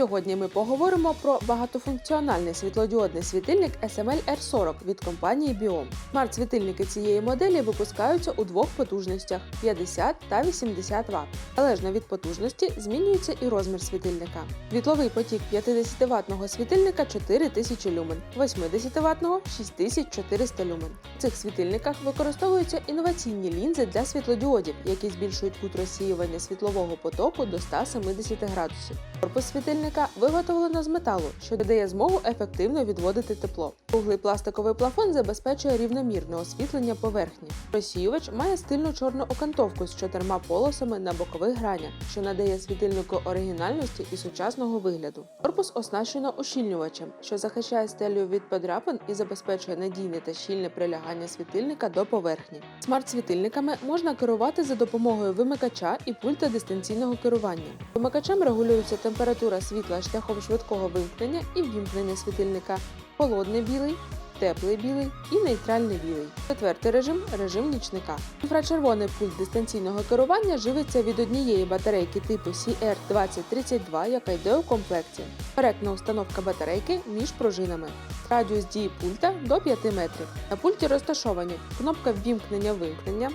Сьогодні ми поговоримо про багатофункціональний світлодіодний світильник SML R40 від компанії Biom. Смарт-світильники цієї моделі випускаються у двох потужностях 50 та 80 Вт. Залежно від потужності змінюється і розмір світильника. Світловий потік 50 ваттного світильника 4000 люмен, 80 ваттного 6400 люмен. У цих світильниках використовуються інноваційні лінзи для світлодіодів, які збільшують кут розсіювання світлового потоку до 170 градусів. Корпус світильника виготовлено з металу, що дає змогу ефективно відводити тепло. Круглий пластиковий плафон забезпечує рівномірне освітлення поверхні. Розсіювач має стильну чорну окантовку з чотирма полосами на бокових гранях, що надає світильнику оригінальності і сучасного вигляду. Корпус оснащено ущільнювачем, що захищає стелю від подряпин і забезпечує надійне та щільне прилягання світильника до поверхні. Смарт-світильниками можна керувати за допомогою вимикача і пульта дистанційного керування. Вимикачем регулюється температура світла шляхом швидкого вимкнення і ввімкнення світильника, холодний білий, теплий білий і нейтральний білий. Четвертий режим режим нічника. Інфрачервоний пульт дистанційного керування живиться від однієї батарейки типу CR2032, яка йде у комплекті. Коректна установка батарейки між пружинами. Радіус дії пульта до 5 метрів. На пульті розташовані кнопка ввімкнення-вимкнення.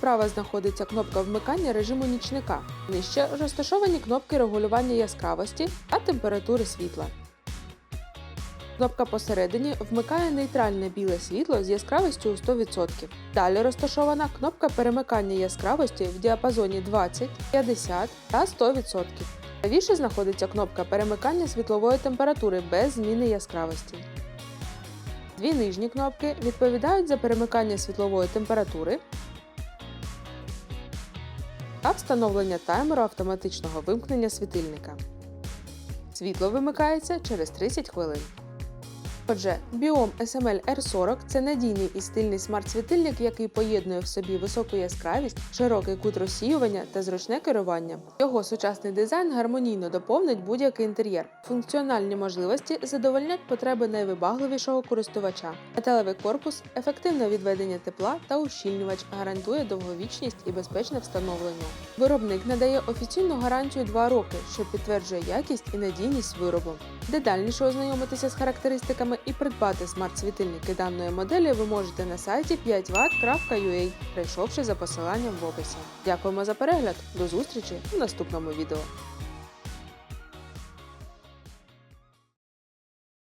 Справа знаходиться кнопка вмикання режиму нічника. Нижче розташовані кнопки регулювання яскравості та температури світла. Кнопка посередині вмикає нейтральне біле світло з яскравістю у 100%. Далі розташована кнопка перемикання яскравості в діапазоні 20, 50 та 100%. Правіше знаходиться кнопка перемикання світлової температури без зміни яскравості. Дві нижні кнопки відповідають за перемикання світлової температури та встановлення таймеру автоматичного вимкнення світильника. Світло вимикається через 30 хвилин. Отже, Biom SML R40 це надійний і стильний смарт-світильник, який поєднує в собі високу яскравість, широкий кут розсіювання та зручне керування. Його сучасний дизайн гармонійно доповнить будь-який інтер'єр. Функціональні можливості задовольнять потреби найвибагливішого користувача. Металевий корпус, ефективне відведення тепла та ущільнювач гарантує довговічність і безпечне встановлення. Виробник надає офіційну гарантію 2 роки, що підтверджує якість і надійність виробу. Детальніше ознайомитися з характеристиками і придбати смарт-світильники даної моделі ви можете на сайті 5watt.ua, прийшовши за посиланням в описі. Дякуємо за перегляд, до зустрічі у наступному відео.